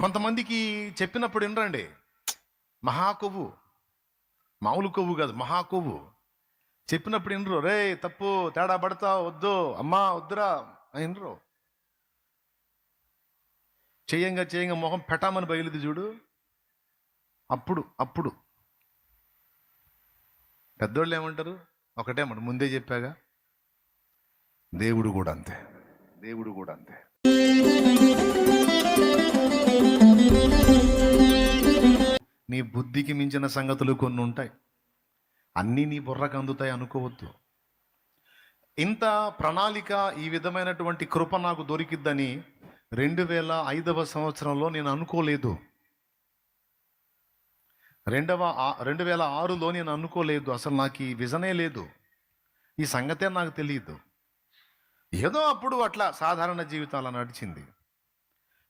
కొంతమందికి చెప్పినప్పుడు వినరండి. మహా కొవ్వు మామూలు కొవ్వు కాదు మహా కొవ్వు చెప్పినప్పుడు వినరు. రే తప్పు తేడా పడతా వద్దు అమ్మా వద్దురా అని వినరు. చేయంగా చేయంగా మొహం పెట్టామని బయలుది చూడు. అప్పుడు అప్పుడు. పెద్దోళ్ళు ఏమంటారు? ఒకటే మాట ముందే చెప్పాగా. దేవుడు కూడా అంతే. దేవుడు కూడా అంతే. నీ బుద్ధికి మించిన సంగతులు కొన్ని ఉంటాయి. అన్నీ నీ బుర్రకు అందుతాయి అనుకోవద్దు. ఇంత ప్రణాళిక ఈ విధమైనటువంటి కృప నాకు దొరికిద్దని రెండు వేల ఐదవ సంవత్సరంలో నేను అనుకోలేదు. రెండవ రెండు వేల ఆరులో నేను అనుకోలేదు. అసలు నాకు ఈ విజనే లేదు. ఈ సంగతే నాకు తెలియదు ఏదో అప్పుడు అట్లా సాధారణ జీవితాల నడిచింది.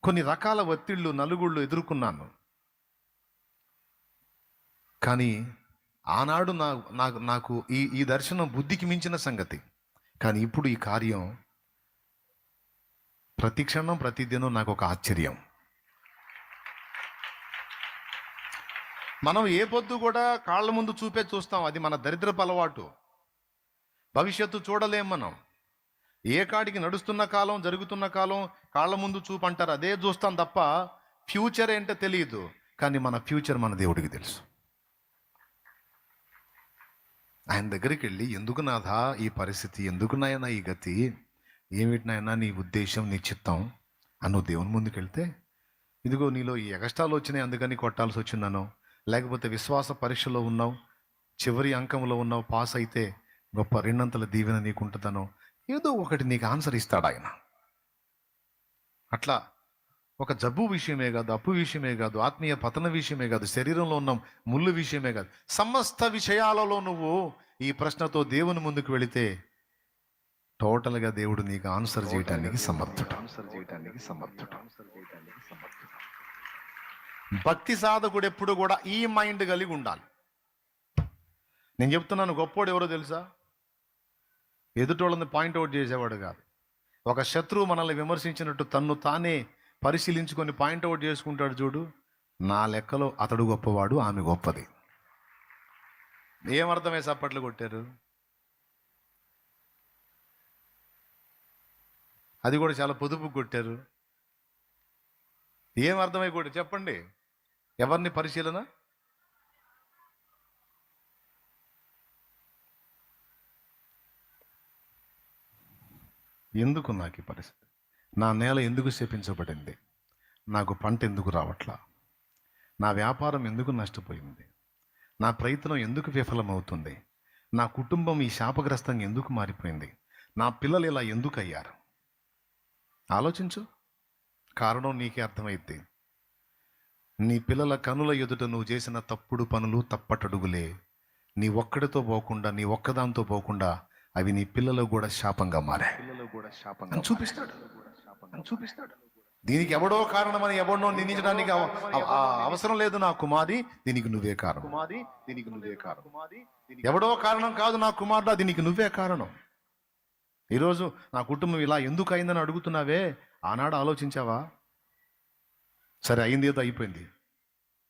కొన్ని రకాల ఒత్తిళ్ళు నలుగుళ్ళు ఎదుర్కొన్నాను. కానీ ఆనాడు నా నాకు నాకు ఈ ఈ దర్శనం బుద్ధికి మించిన సంగతి. కానీ ఇప్పుడు ఈ కార్యం ప్రతి క్షణం ప్రతిదినం నాకు ఒక ఆశ్చర్యం. మనం ఏ పొద్దు కూడా కాళ్ళ ముందు చూపే చూస్తాం. అది మన దరిద్రపు అలవాటు. భవిష్యత్తు చూడలేం మనం. ఏ కాడికి నడుస్తున్న కాలం జరుగుతున్న కాలం కాళ్ళ ముందు చూపంటారు అదే చూస్తాం తప్ప ఫ్యూచర్ ఏంటో తెలియదు. కానీ మన ఫ్యూచర్ మన దేవుడికి తెలుసు. ఆయన దగ్గరికి వెళ్ళి ఎందుకు నాథా ఈ పరిస్థితి? ఎందుకు నాయనా ఈ గతి? ఏమిటి నాయనా నీ ఉద్దేశం నీ చిత్తం? అని నువ్వు దేవుని ముందుకు వెళ్తే ఇదిగో నీలో ఈ ఎగస్టాలు వచ్చినాయి అందుకని కొట్టాల్సి వచ్చిందనో లేకపోతే విశ్వాస పరీక్షలో ఉన్నావు చివరి అంకంలో ఉన్నావు పాస్ అయితే గొప్ప రెండంతల దీవెన నీకుంటుందనో ఏదో ఒకటి నీకు ఆన్సర్ ఇస్తాడు ఆయన. అట్లా ఒక జబ్బు విషయమే కాదు అప్పు విషయమే కాదు ఆత్మీయ పతన విషయమే కాదు శరీరంలో ఉన్న ముళ్ళు విషయమే కాదు సమస్త విషయాలలో నువ్వు ఈ ప్రశ్నతో దేవుని ముందుకు వెళితే టోటల్గా దేవుడు నీకు ఆన్సర్ చేయటానికి సమర్థుడు. ఆన్సర్ చేయడానికి సమర్థుడు. భక్తి సాధకుడు ఎప్పుడు కూడా ఈ మైండ్ కలిగి ఉండాలి. నేను చెప్తున్నాను గొప్పోడు ఎవరో తెలుసా? ఎదుటోళ్ళని పాయింట్అవుట్ చేసేవాడు కాదు. ఒక శత్రువు మనల్ని విమర్శించినట్టు తన్ను తానే పరిశీలించుకొని పాయింట్అవుట్ చేసుకుంటాడు చూడు. నా లెక్కలో అతడు గొప్పవాడు ఆమె గొప్పది. ఏమర్థమే చప్పట్లు కొట్టారు? అది కూడా చాలా పొదుపు కొట్టారు. ఏం అర్థమై కూడా చెప్పండి. ఎవరిని పరిశీలన? ఎందుకు నాకు ఈ పరిస్థితి? నా నేల ఎందుకు శపించబడింది? నాకు పంట ఎందుకు రావట్లా? నా వ్యాపారం ఎందుకు నష్టపోయింది? నా ప్రయత్నం ఎందుకు విఫలమవుతుంది? నా కుటుంబం ఈ శాపగ్రస్తంగా ఎందుకు మారిపోయింది? నా పిల్లలు ఇలా ఎందుకు అయ్యారు? ఆలోచించు. కారణం నీకే అర్థమైద్ది. నీ పిల్లల కనుల ఎదుట నువ్వు చేసిన తప్పుడు పనులు తప్పటడుగులే. నీ ఒక్కడితో పోకుండా నీ ఒక్కదాంతో పోకుండా అవి నీ పిల్లలకు కూడా శాపంగా మారాయి. పిల్లలు కూడా శాపంగా అని చూపిస్తాడు. చూపిస్తాడు. దీనికి ఎవడో కారణమని ఎవడో నిందించడానికి అవసరం లేదు నా కుమారి దీనికి నువ్వే కారణం. కుమారి దీనికి నువ్వే కారణం. ఎవడో కారణం కాదు నా కుమారుడా దీనికి నువ్వే కారణం. ఈరోజు నా కుటుంబం ఇలా ఎందుకు అయిందని అడుగుతున్నావే? ఆనాడు ఆలోచించావా? సరే అయింది ఏదో అయిపోయింది.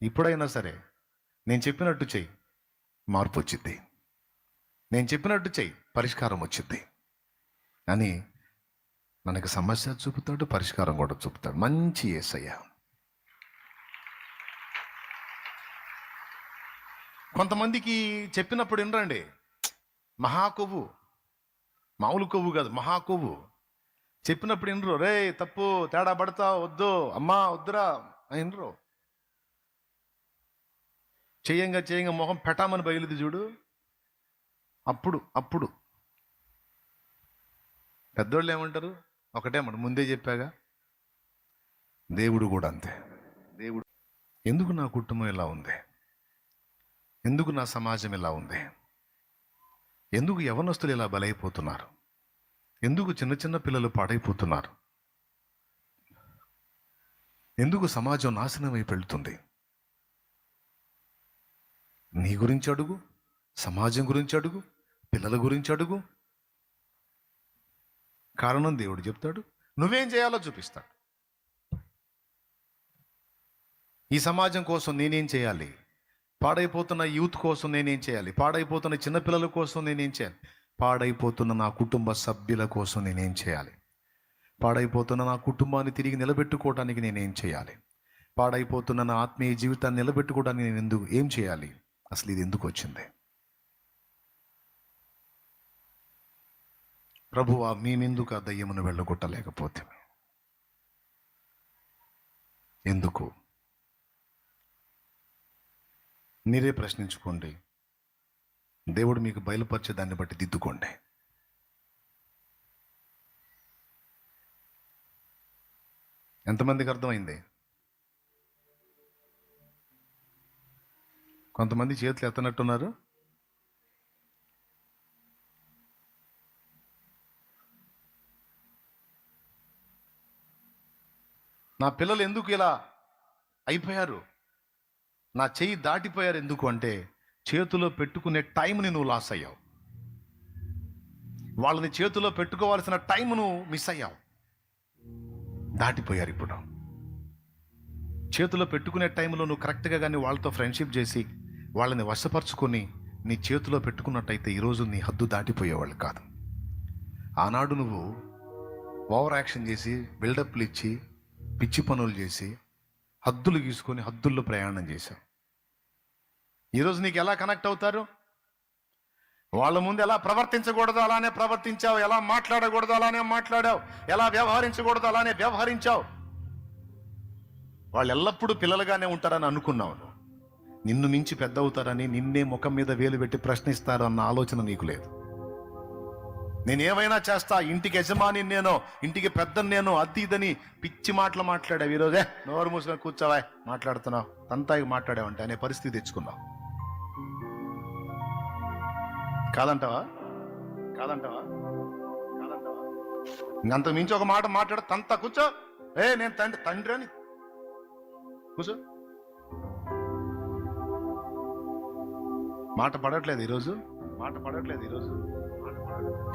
ఇప్పుడైనా సరే నేను చెప్పినట్టు చెయ్యి. మార్పు వచ్చింది నేను చెప్పినట్టు చెయ్యి. పరిష్కారం వచ్చింది. అని మనకి సమస్య చూపుతాడు పరిష్కారం కూడా చూపుతాడు. మంచి ఏసయ్య. కొంతమందికి చెప్పినప్పుడు వినరండి. మహా కొవ్వు మామూలు కొవ్వు కాదు మహా కొవ్వు చెప్పినప్పుడు వినరు. రే తప్పు తేడా పడతా వద్దు అమ్మా వద్దురా అని వినరు. చేయంగా చేయంగా మొహం పెట్టామని బయలుది చూడు. అప్పుడు అప్పుడు. పెద్దోళ్ళు ఏమంటారు ఒకటే మాట ముందే చెప్పాగా? దేవుడు కూడా అంతే. దేవుడు. ఎందుకు నా కుటుంబం ఇలా ఉంది? ఎందుకు నా సమాజం ఇలా ఉంది? ఎందుకు యవనస్తులు ఇలా బలైపోతున్నారు? ఎందుకు చిన్న చిన్న పిల్లలు పాడైపోతున్నారు? ఎందుకు సమాజం నాశనం అయి వెళ్తుంది నీ గురించి అడుగు సమాజం గురించి అడుగు పిల్లల గురించి అడుగు కారణం దేవుడు చెప్తాడు. నువ్వేం చేయాలో చూపిస్తాడు. ఈ సమాజం కోసం నేనేం చేయాలి? పాడైపోతున్న యూత్ కోసం నేనేం చేయాలి? పాడైపోతున్న చిన్నపిల్లల కోసం నేనేం చేయాలి? పాడైపోతున్న నా కుటుంబ సభ్యుల కోసం నేనేం చేయాలి? పాడైపోతున్న నా కుటుంబాన్ని తిరిగి నిలబెట్టుకోవడానికి నేనేం చేయాలి? పాడైపోతున్న నా ఆత్మీయ జీవితాన్ని నిలబెట్టుకోవడానికి నేను ఎందుకు ఏం చేయాలి? అసలు ఇది ఎందుకు వచ్చింది? ప్రభువా మేమెందుకు ఆ దయ్యమును వెళ్ళగొట్టలేకపోతే? ఎందుకు? మీరే ప్రశ్నించుకోండి. దేవుడు మీకు బయలుపరిచే దాన్ని బట్టి దిద్దుకోండి. ఎంతమందికి అర్థమైంది? కొంతమంది చేతులు ఎత్తనట్టున్నారు. నా పిల్లలు ఎందుకు ఇలా అయిపోయారు? నా చెయ్యి దాటిపోయారు ఎందుకు అంటే చేతిలో పెట్టుకునే టైంని నువ్వు లాస్ అయ్యావు. వాళ్ళని చేతిలో పెట్టుకోవాల్సిన టైంను మిస్ అయ్యావు. దాటిపోయారు ఇప్పుడు. చేతిలో పెట్టుకునే టైంలో నువ్వు కరెక్ట్గా కానీ వాళ్ళతో ఫ్రెండ్షిప్ చేసి వాళ్ళని వశపరుచుకొని నీ చేతిలో పెట్టుకున్నట్టయితే ఈరోజు నీ హద్దు దాటిపోయేవాళ్ళు కాదు. ఆనాడు నువ్వు ఓవర్ యాక్షన్ చేసి బిల్డప్లు ఇచ్చి పిచ్చి పనులు చేసి హద్దులు గీసుకొని హద్దుల్లో ప్రయాణం చేశాం. ఈరోజు నీకు ఎలా కనెక్ట్ అవుతారు? వాళ్ళ ముందు ఎలా ప్రవర్తించకూడదు అలానే ప్రవర్తించావు. ఎలా మాట్లాడకూడదు అలానే మాట్లాడావు. ఎలా వ్యవహరించకూడదు అలానే వ్యవహరించావు. వాళ్ళు ఎల్లప్పుడూ పిల్లలుగానే ఉంటారని అనుకున్నావు నువ్వు. నిన్ను మించి పెద్ద అవుతారని నిన్నే ముఖం మీద వేలు పెట్టి ప్రశ్నిస్తారు అన్న ఆలోచన నీకు లేదు. నేనేమైనా చేస్తా ఇంటికి యజమాని నేను ఇంటికి పెద్ద నేను అద్ది ఇదని పిచ్చి మాటలు మాట్లాడావు ఈరోజే. నోరు మూసుకొని కూర్చోవా మాట్లాడుతున్నావు. తంతాయి మాట్లాడావంటే అనే పరిస్థితి తెచ్చుకున్నావు. కాదంటావా? కాదంటావా? కాదంటావా? ఇంకంత మించి ఒక మాట మాట్లాడ. తంత కూర్చో. ఏ నేను తండ్రి తండ్రి అని కూర్చో. మాట పడట్లేదు ఈరోజు. మాట పడట్లేదు ఈరోజు.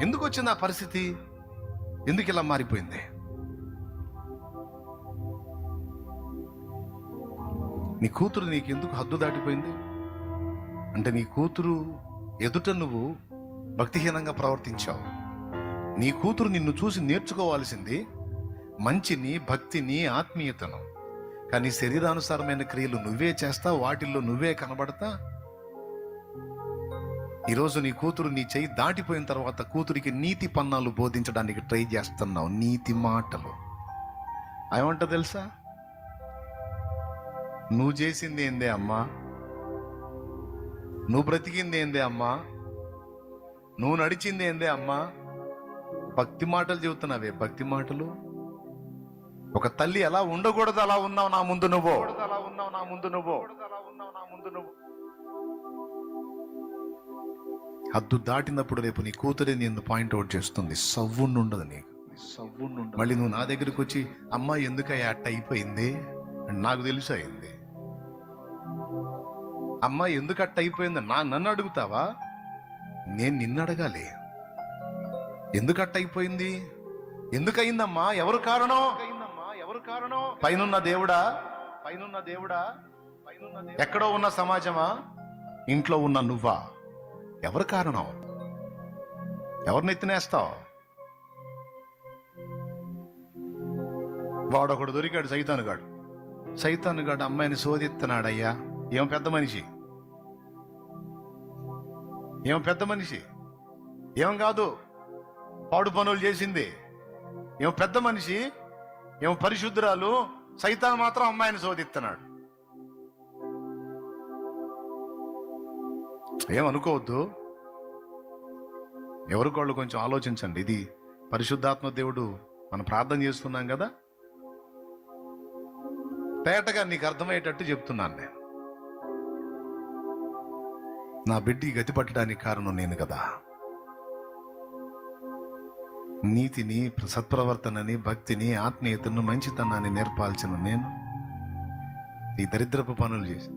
ఎందుకు వచ్చింది ఆ పరిస్థితి? ఎందుకు ఇలా మారిపోయింది? నీ కూతురు నీకు ఎందుకు హద్దు దాటిపోయింది? అంటే నీ కూతురు ఎదుట నువ్వు భక్తిహీనంగా ప్రవర్తించావు. నీ కూతురు నిన్ను చూసి నేర్చుకోవాల్సింది మంచిని భక్తిని ఆత్మీయతను. కానీ శరీరానుసారమైన క్రియలు నువ్వే చేస్తా వాటిల్లో నువ్వే కనబడతా ఈరోజు నీ కూతురు నీ చెయ్యి దాటిపోయిన తర్వాత కూతురికి నీతి పన్నాలు బోధించడానికి ట్రై చేస్తున్నావు. నీతి మాటలు. ఏమంట తెలుసా? నువ్వు చేసింది ఏందే అమ్మా? నువ్వు బ్రతికింది ఏందే అమ్మా? నువ్వు నడిచింది ఏందే అమ్మా? భక్తి మాటలు చెబుతున్నావే. భక్తి మాటలు? ఒక తల్లి ఎలా ఉండకూడదు అలా ఉన్నావు నా ముందు నువ్వు. అలా ఉన్నావు నా ముందు నువ్వు. అలా ఉన్నావు నా ముందు నువ్వు. హద్దు దాటినప్పుడు రేపు నీ కూతురే నిన్ను పాయింట్ అవుట్ చేస్తుంది. సవ్వుండు ఉండదు నీకు. సవ్వుండు మళ్ళీ నువ్వు నా దగ్గరికి వచ్చి అమ్మ ఎందుకయ్యా అట్ట అయిపోయింది? అని నాకు తెలుసు అయింది. అమ్మ ఎందుకు అట్ట అయిపోయింది? నా నన్ను అడుగుతావా? నేను నిన్ను అడగాలి. ఎందుకు అట్ట అయిపోయింది? ఎందుకు అయిందమ్మా ఎవరు కారణం? ఎవరు కారణం పైనున్న దేవుడా? పైనున్న దేవుడా? పైనున్న ఎక్కడో ఉన్న సమాజమా? ఇంట్లో ఉన్న నువ్వా? ఎవరు కారణం? ఎవరిని ఎత్తినేస్తావు? వాడొకడు దొరికాడు సైతానుగాడు సైతానుగాడు అమ్మాయిని శోధిస్తున్నాడయ్యా ఏం పెద్ద మనిషి? ఏం పెద్ద మనిషి? ఏం కాదు. పాడు పనులు చేసింది. ఏం పెద్ద మనిషి? ఏం పరిశుద్ధురాలు? సైతాన్ మాత్రం అమ్మాయిని శోధిస్తున్నాడు ఏమనుకోవద్దు. ఎవరికోళ్ళు కొంచెం ఆలోచించండి. ఇది పరిశుద్ధాత్మ దేవుడు మనం ప్రార్థన చేస్తున్నాం కదా? తేటగా నీకు అర్థమయ్యేటట్టు చెప్తున్నాను నేను. నా బిడ్డ గతి పట్టడానికి కారణం నేను కదా. నీతిని సత్ప్రవర్తనని భక్తిని ఆత్మీయతను మంచితనాన్ని నేర్పాల్సిన నేను. ఈ దరిద్రపు పనులు చేసి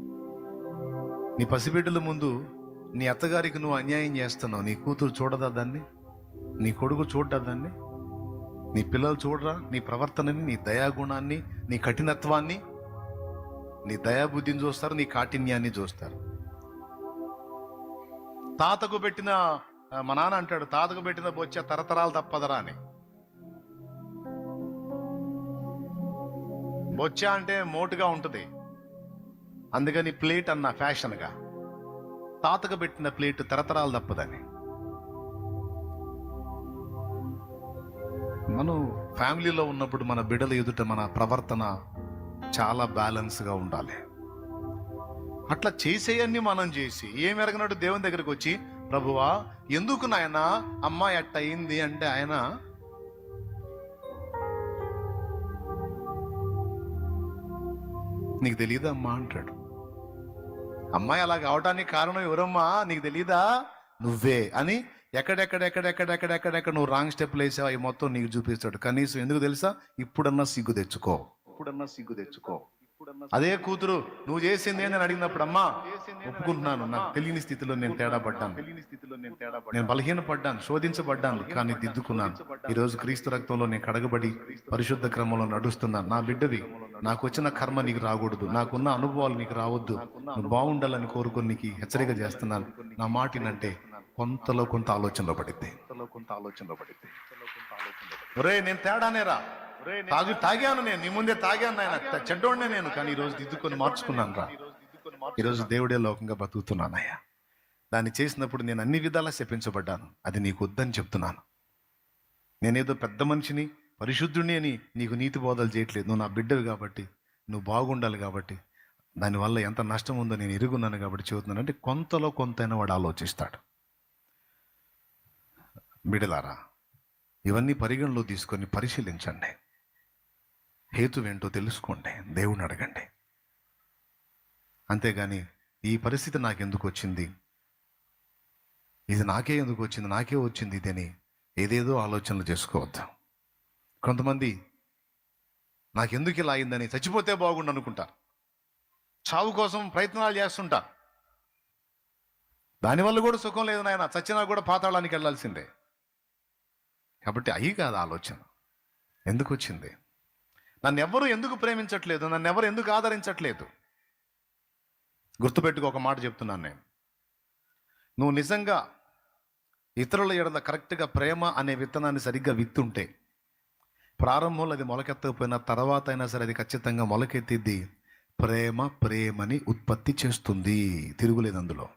నీ పసిబిడ్డల ముందు నీ అత్తగారికి నువ్వు అన్యాయం చేస్తున్నావు. నీ కూతురు చూడదా దాన్ని? నీ కొడుకు చూడదా దాన్ని? నీ పిల్లలు చూడరా? నీ ప్రవర్తనని నీ దయాగుణాన్ని నీ కఠినత్వాన్ని నీ దయాబుద్ధిని చూస్తారు నీ కాఠిన్యాన్ని చూస్తారు. తాతకు పెట్టిన మా నాన్న అంటాడు తాతకు పెట్టిన బొచ్చ తరతరాలు తప్పదరా అని. బొచ్చ అంటే మోటుగా ఉంటుంది. అందుకని ప్లేట్ అన్న ఫ్యాషన్గా. తాతకు పెట్టిన ప్లేట్ తరతరాలు తప్పదని. మనం ఫ్యామిలీలో ఉన్నప్పుడు మన బిడ్డల ఎదుట మన ప్రవర్తన చాలా బ్యాలెన్స్గా ఉండాలి. అట్లా చేసేయన్ని మనం చేసి ఏం ఎరగనట్టు దేవుని దగ్గరికి వచ్చి ప్రభువా ఎందుకు నాయన అమ్మాయి అట్ట అయింది? అంటే ఆయన నీకు తెలియదు అమ్మా అంటాడు. అమ్మాయి అలా కావడానికి కారణం ఎవరమ్మా? నీకు తెలీదా? నువ్వే అని ఎక్కడెక్కడెక్కడెక్కడెక్కడెక్కడ నువ్వు రాంగ్ స్టెప్లు వేసావు? అవి మొత్తం నీకు చూపిస్తాడు. కనీసం ఎందుకు తెలుసా? ఇప్పుడన్నా సిగ్గు తెచ్చుకో. ఇప్పుడన్నా సిగ్గు తెచ్చుకో. అదే కూతురు నువ్వు చేసింది ఏందని అడిగినప్పుడు అమ్మా ఒప్పుకుంటున్నాను. నాకు తెలియని స్థితిలో నేను తేడా పడ్డాను తెలియని స్థితిలో నేను తేడా నేను బలహీనపడ్డాను శోధించబడ్డాను కానీ దిద్దుకున్నాను. ఈ రోజు క్రీస్తు రక్తంలో నేను కడగబడి పరిశుద్ధ క్రమంలో నడుస్తున్నాను. నా బిడ్డవి నాకు వచ్చిన కర్మ నీకు రాకూడదు. నాకున్న అనుభవాలు నీకు రావద్దు. నువ్వు బాగుండాలని కోరుకొని నీకు హెచ్చరిక చేస్తున్నాను. నా మాటినంటే కొంతలో కొంత ఆలోచనలో పడింది పడింది కొంత ఆలోచనలో పడింది ఒరే నేను తేడానేరా తాగి తాగాను నేను. నీ ముందే తాగాను నాయన. చెడ్డోడినే నేను కానీ ఈ రోజు దిద్దుకొని మార్చుకున్నాను రా. ఈరోజు దేవుడే లోకంగా బతుకుతున్నానయ్యా దాన్ని చేసినప్పుడు నేను అన్ని విధాలా శపించబడ్డాను. అది నీకు వద్దని చెప్తున్నాను. నేనేదో పెద్ద మనిషిని పరిశుద్ధుడిని అని నీకు నీతి బోధలు చేయట్లేదు. నువ్వు నా బిడ్డవి కాబట్టి నువ్వు బాగుండాలి కాబట్టి దానివల్ల ఎంత నష్టం ఉందో నేను ఎరుగున్నాను కాబట్టి చెబుతున్నాను. అంటే కొంతలో కొంతైనా వాడు ఆలోచిస్తాడు. బిడలారా ఇవన్నీ పరిగణలో తీసుకొని పరిశీలించండి. హేతువేంటో తెలుసుకోండి. దేవుని అడగండి. అంతేగాని ఈ పరిస్థితి నాకెందుకు వచ్చింది? ఇది నాకే ఎందుకు వచ్చింది? నాకే వచ్చింది ఇదని ఏదేదో ఆలోచనలు చేసుకోవద్దు. కొంతమంది నాకెందుకు ఇలా అయిందని చచ్చిపోతే బాగుండు అనుకుంటారు. చావు కోసం ప్రయత్నాలు చేస్తుంటారు. దానివల్ల కూడా సుఖం లేదు నాయన. చచ్చినా కూడా పాతాళానికి వెళ్ళాల్సిందే. కాబట్టి అయ్యి కాదు ఆలోచన. ఎందుకు వచ్చింది? నన్ను ఎవరు ఎందుకు ప్రేమించట్లేదు? నన్ను ఎవరు ఎందుకు ఆదరించట్లేదు? గుర్తుపెట్టుకో ఒక మాట చెప్తున్నాను నేను. నువ్వు నిజంగా ఇతరుల ఎడల కరెక్ట్గా ప్రేమ అనే విత్తనాన్ని సరిగ్గా విత్తుంటే ప్రారంభంలో అది మొలకెత్తకపోయినా తర్వాత అయినా సరే అది ఖచ్చితంగా మొలకెత్తిద్ది. ప్రేమ ప్రేమని ఉత్పత్తి చేస్తుంది. తిరుగులేదు అందులో.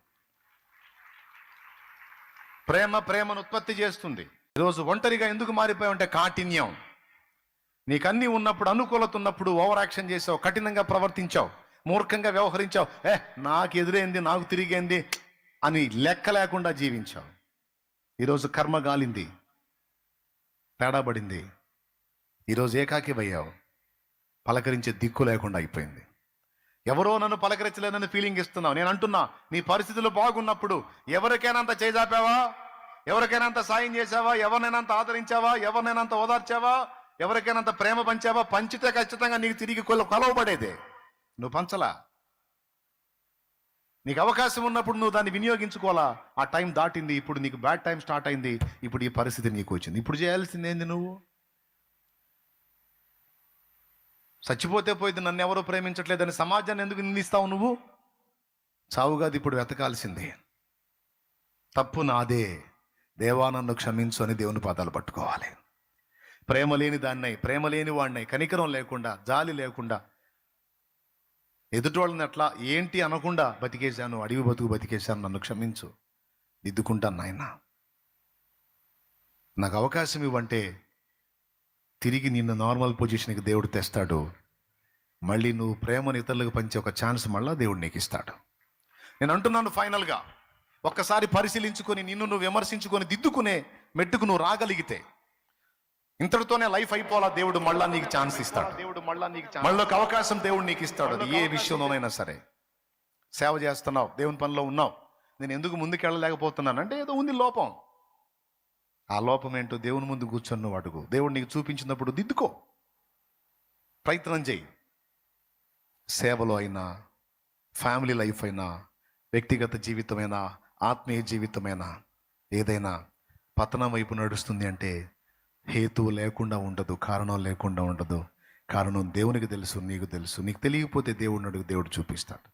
ప్రేమ ప్రేమను ఉత్పత్తి చేస్తుంది. ఈరోజు ఒంటరిగా ఎందుకు మారిపోయి ఉంటే కాఠిన్యం. నీకు అన్నీ ఉన్నప్పుడు అనుకూలత ఉన్నప్పుడు ఓవర్ యాక్షన్ చేసావు కఠినంగా ప్రవర్తించావు మూర్ఖంగా వ్యవహరించావు. ఏ నాకు ఎదురైంది నాకు తిరిగేంది అని లెక్క లేకుండా జీవించావు. ఈరోజు కర్మ గాలింది తేడా పడింది ఈరోజు ఏకాకివయ్యావు పలకరించే దిక్కు లేకుండా అయిపోయింది. ఎవరో నన్ను పలకరించలేనని ఫీలింగ్ ఇస్తున్నావు. నేను అంటున్నా నీ పరిస్థితులు బాగున్నప్పుడు ఎవరికైనా అంత చేజాపావా ఎవరికైనా అంత సాయం చేసావా ఎవరినైనా అంత ఆదరించావా? ఎవరినైనా అంత ఓదార్చావా? ఎవరికైనా అంత ప్రేమ పంచావా? పంచితే ఖచ్చితంగా నీకు తిరిగి కొల కొలవబడేదే. నువ్వు పంచలా? నీకు అవకాశం ఉన్నప్పుడు నువ్వు దాన్ని వినియోగించుకోవాలా? ఆ టైం దాటింది ఇప్పుడు నీకు బ్యాడ్ టైం స్టార్ట్ అయింది ఇప్పుడు ఈ పరిస్థితి నీకు వచ్చింది. ఇప్పుడు చేయాల్సింది ఏంది నువ్వు? చచ్చిపోతే పోయింది నన్ను ఎవరో ప్రేమించట్లేదని సమాజాన్ని ఎందుకు నిందిస్తావు నువ్వు? చావుగాది ఇప్పుడు వెతకాల్సిందే. తప్పు నాదే. దేవా నన్ను క్షమించు అని దేవుని పాదాలు పట్టుకోవాలి. ప్రేమ లేని దాన్నై ప్రేమ లేని వాడినై కనికరం లేకుండా జాలి లేకుండా ఎదుటి వాళ్ళని అట్లా ఏంటి అనకుండా బతికేశాను అడవి బతుకు బతికేశాను నన్ను క్షమించు. దిద్దుకుంటాను నాయన. నాకు అవకాశం ఇవ్వంటే తిరిగి నిన్ను నార్మల్ పొజిషన్కి దేవుడు తెస్తాడు. మళ్ళీ నువ్వు ప్రేమను ఇతరులకు పంచే ఒక ఛాన్స్ మళ్ళా దేవుడు నీకు ఇస్తాడు నేను అంటున్నాను ఫైనల్గా ఒక్కసారి పరిశీలించుకొని నిన్ను నువ్వు విమర్శించుకొని దిద్దుకునే మెట్టుకు నువ్వు రాగలిగితే ఇంతటితోనే లైఫ్ అయిపోవాలా దేవుడు మళ్ళా నీకు ఛాన్స్ ఇస్తాడు. దేవుడు మళ్ళా నీకు మళ్ళీ ఒక అవకాశం దేవుడు నీకు ఇస్తాడు అది ఏ విషయంలోనైనా సరే. సేవ చేస్తున్నావు దేవుని పనిలో ఉన్నావు. నేను ఎందుకు ముందుకు వెళ్ళలేకపోతున్నాను అంటే ఏదో ఉంది లోపం. ఆ లోపం ఏంటో దేవుని ముందు కూర్చొని అడుగు. దేవుడు నీకు చూపించినప్పుడు దిద్దుకో. ప్రయత్నం చేయి. సేవలో అయినా ఫ్యామిలీ లైఫ్ అయినా వ్యక్తిగత జీవితమైనా ఆత్మీయ జీవితమైనా ఏదైనా పతనం వైపు నడుస్తుంది అంటే హేతువు లేకుండా ఉండదు కారణం లేకుండా ఉండదు. కారణం దేవునికి తెలుసు నీకు తెలుసు. నీకు తెలియకపోతే దేవుడిని అడుగు దేవుడు చూపిస్తాడు.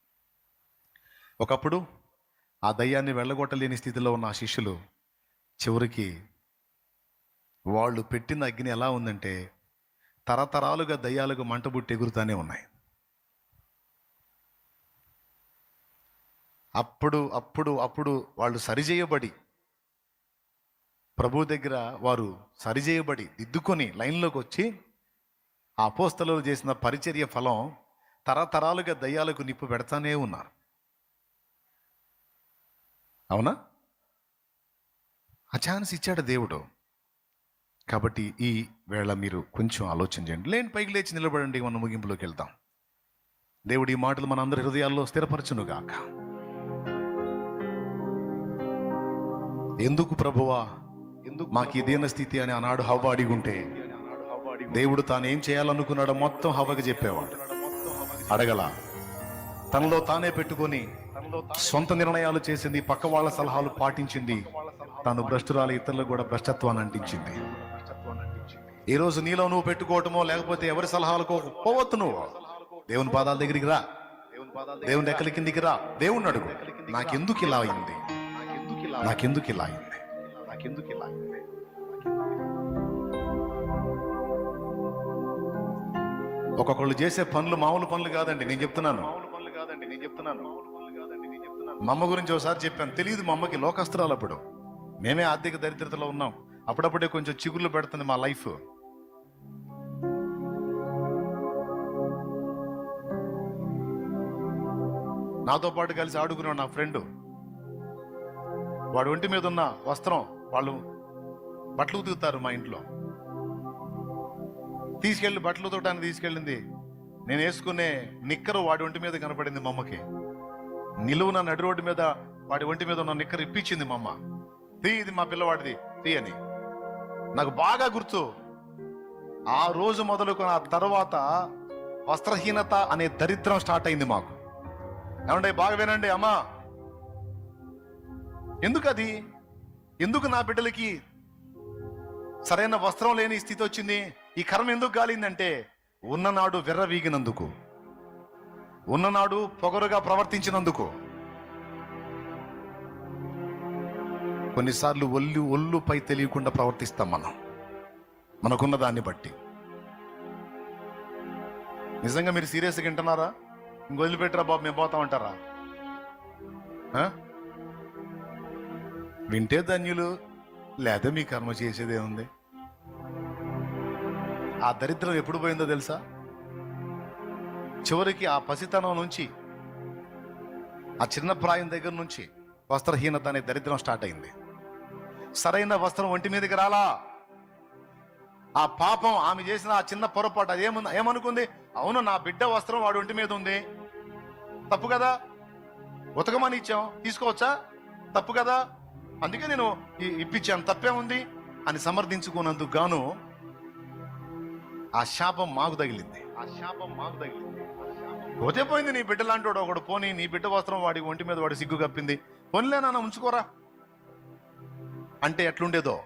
ఒకప్పుడు ఆ దయ్యాన్ని వెళ్ళగొట్టలేని స్థితిలో ఉన్న ఆ శిష్యులు చివరికి వాళ్ళు పెట్టిన అగ్ని ఎలా ఉందంటే తరతరాలుగా దయ్యాలకు మంటబుట్టి ఎగురుతానే ఉన్నాయి. అప్పుడు అప్పుడు అప్పుడు వాళ్ళు సరిచేయబడి ప్రభు దగ్గర వారు సరిచేయబడి దిద్దుకొని లైన్లోకి వచ్చి ఆ అపోస్తలు చేసిన పరిచర్య ఫలం తరతరాలుగా దయ్యాలకు నిప్పు పెడతానే ఉన్నారు. అవునా? ఆ ఛాన్స్ ఇచ్చాడు దేవుడు. కాబట్టి ఈ వేళ మీరు కొంచెం ఆలోచన చేయండి. లేని పైకి లేచి నిలబడండి. మనం ముగింపులోకి వెళ్దాం. దేవుడు ఈ మాటలు మన అందరి హృదయాల్లో స్థిరపరచునుగాక. ఎందుకు ప్రభువా? ఎందుకు మాకు ఇదేన స్థితి అని ఆనాడు హవ్వ అడిగుంటే దేవుడు తాను ఏం చేయాలనుకున్నాడో మొత్తం హవ్వకి చెప్పేవాడు. అడగల తనలో తానే పెట్టుకొని తనలో సొంత నిర్ణయాలు చేసింది పక్క వాళ్ళ సలహాలు పాటించింది తాను భ్రష్టురాలు ఇతరులకు కూడా భ్రష్టత్వాన్ని అంటించింది. ఈరోజు ఈ రోజు నీలో నువ్వు పెట్టుకోవటమో లేకపోతే ఎవరి సలహాలకో పోవద్దు నువ్వు. దేవుని పాదాల దగ్గరికి రా. దేవుని పాదాలు దేవుని రెక్కల కిందికి రా. దేవుణ్ణి అడుగు. నాకెందుకు ఇలా అయింది? నాకెందుకు ఇలా ఇలా అయింది? నాకెందుకు ఇలా అయింది ఒక్కొక్కళ్ళు చేసే పనులు మామూలు పనులు కాదండి నేను చెప్తున్నాను. మామూలు పనులు కాదండి నేను చెప్తున్నాను పనులు కాదండి నేను చెప్తున్నాను మా అమ్మ గురించి ఒకసారి చెప్పాను. తెలియదు మా అమ్మకి లోకస్త్రాలు అప్పుడు మేమే ఆర్థిక దరిద్రతలో ఉన్నాం. అప్పుడప్పుడే కొంచెం చిగుర్లు పెడుతుంది మా లైఫ్. నాతో పాటు కలిసి ఆడుకున్నాడు నా ఫ్రెండ్. వాడు ఒంటి మీద ఉన్న వస్త్రం వాళ్ళు బట్టలు ఉతుకుతారు మా ఇంట్లో. తీసుకెళ్ళి బట్టలు ఉతకడానికి తీసుకెళ్ళింది. నేను వేసుకునే నిక్కరు వాడి ఒంటి మీద కనపడింది మా అమ్మకి. నిలువున నడి రోడ్డు మీద వాడి ఒంటి మీద ఉన్న నిక్కర్ ఇప్పించింది మా అమ్మ. తీ ఇది మా పిల్లవాడిది. తీ అని. నాకు బాగా గుర్తు. ఆ రోజు మొదలుకున్న తర్వాత వస్త్రహీనత అనే దరిద్రం స్టార్ట్ అయింది మాకు. ఏమంటే బాగా వినండి అమ్మా. ఎందుకు అది ఎందుకు నా బిడ్డలకి సరైన వస్త్రం లేని స్థితి వచ్చింది? ఈ కర్మ ఎందుకు గాలిందంటే ఉన్ననాడు విర్రవీగినందుకు ఉన్ననాడు పొగరుగా ప్రవర్తించినందుకు. కొన్నిసార్లు ఒళ్ళు ఒళ్ళుపై తెలియకుండా ప్రవర్తిస్తాం మనం. మనకున్న దాన్ని బట్టి. నిజంగా మీరు సీరియస్గా వింటున్నారా? ఇంక వదిలిపెట్టరా బాబు మేము పోతామంటారా ఆ? వింటే ధన్యులు లేదా మీ కర్మ చేసేదేముంది ఆ దరిద్రం ఎప్పుడు పోయిందో తెలుసా? చివరికి ఆ పసితనం నుంచి ఆ చిన్న ప్రాయం దగ్గర నుంచి వస్త్రహీనత అనే దరిద్రం స్టార్ట్ అయింది. సరైన వస్త్రం ఒంటి మీదకి రాలా? ఆ పాపం ఆమె చేసిన ఆ చిన్న పొరపాటు అది ఏమనుకుంది? అవును నా బిడ్డ వస్త్రం వాడు ఒంటి మీద ఉంది. తప్పు కదా? ఉతకమని ఇచ్చాం. తీసుకోవచ్చా? తప్పు కదా? అందుకే నేను ఇప్పించాను తప్పే ఉంది అని సమర్థించుకున్నందుకు గాను ఆ శాపం మాకు తగిలింది. ఆ శాపం మాకు తగిలింది. పోతే పోయింది నీ బిడ్డ లాంటి ఒకడు. పోనీ నీ బిడ్డ వస్త్రం వాడి ఒంటి మీద వాడి సిగ్గు కప్పింది. పోన్లే నాన్న ఉంచుకోరా. అంటే ఎట్లుండేదో?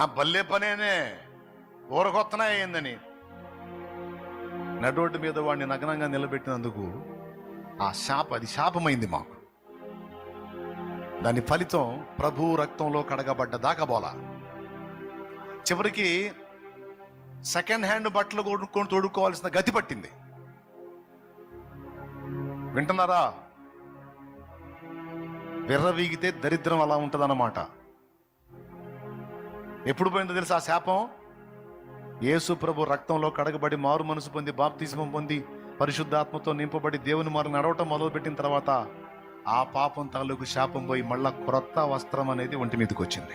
ఆ బల్లే పనేనే ఊరకొత్తనా అయిందని నడోడ్డు మీద వాడిని నగ్నంగా నిలబెట్టినందుకు ఆ శాప అది శాపమైంది మాకు. దాని ఫలితం ప్రభు రక్తంలో కడగబడ్డ దాకబోలా చివరికి సెకండ్ హ్యాండ్ బట్టలు కొనుక్కొని తోడుకోవాల్సిన గతి పట్టింది. వింటున్నారా? విర్రవీగితే దరిద్రం అలా ఉంటుందన్నమాట. ఎప్పుడు పోయిందో తెలుసా ఆ శాపం? యేసు ప్రభు రక్తంలో కడగబడి మారు మనసు పొంది బాప్తిజమం పొంది పరిశుద్ధాత్మతో నింపబడి దేవుని మారు నడవటం మొదలుపెట్టిన తర్వాత ఆ పాపం తాలూకు శాపం పోయి మళ్ళా క్రొత్త వస్త్రం అనేది ఒంటి మీదకి వచ్చింది.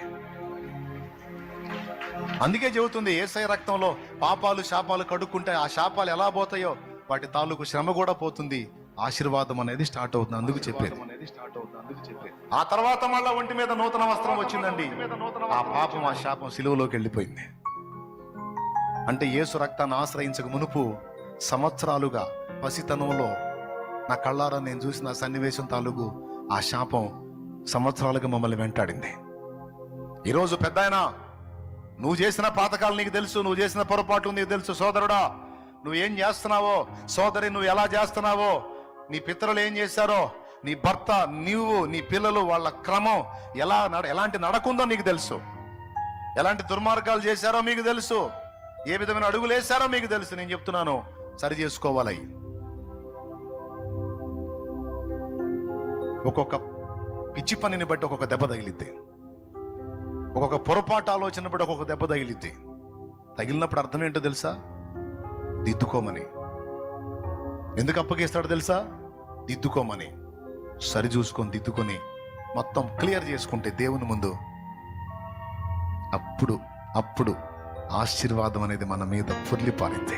అందుకే చెబుతుంది ఏసై రక్తంలో పాపాలు శాపాలు కడుక్కుంటే ఆ శాపాలు ఎలా పోతాయో వాటి తాలూకు శ్రమ కూడా పోతుంది. ఆశీర్వాదం అనేది స్టార్ట్ అవుతుంది. అందుకు చెప్పేది. అనేది స్టార్ట్ అవుతుంది అందుకు ఆ తర్వాత మళ్ళా ఒంటి మీద నూతన వస్త్రం వచ్చిందండి. మీద నూతన ఆ పాపం ఆ శాపం సిలువలోకి వెళ్ళిపోయింది. అంటే యేసు రక్తాన్ని ఆశ్రయించక మునుపు సంవత్సరాలుగా పసితనంలో నా కళ్ళారా నేను చూసిన సన్నివేశం తాలూకు ఆ శాపం సంవత్సరాలుగా మమ్మల్ని వెంటాడింది. ఈరోజు పెద్ద నువ్వు చేసిన పాతకాలు నీకు తెలుసు నువ్వు చేసిన పొరపాట్లు నీకు తెలుసు సోదరుడా నువ్వు ఏం చేస్తున్నావో సోదరి నువ్వు ఎలా చేస్తున్నావో నీ పితరులు ఏం చేశారో నీ భర్త నీవు నీ పిల్లలు వాళ్ళ క్రమం ఎలా నడ ఎలాంటి నడకుందో నీకు తెలుసు. ఎలాంటి దుర్మార్గాలు చేశారో మీకు తెలుసు. ఏ విధమైన అడుగులు వేశారో మీకు తెలుసు నేను చెప్తున్నాను. సరి చేసుకోవాలి. ఒక్కొక్క పిచ్చి పనిని బట్టి ఒక్కొక్క దెబ్బ తగిలిద్ది. ఒక్కొక్క పొరపాటు ఆలోచన బట్టి ఒక్కొక్క దెబ్బ తగిలిద్ది. తగిలినప్పుడు అర్థం ఏంటో తెలుసా? దిద్దుకోమని. ఎందుకు అప్పగిస్తాడో తెలుసా? దిద్దుకోమని. సరి చూసుకొని దిద్దుకొని మొత్తం క్లియర్ చేసుకుంటే దేవుని ముందు అప్పుడు అప్పుడు ఆశీర్వాదం అనేది మన మీద పొర్లిపారింది.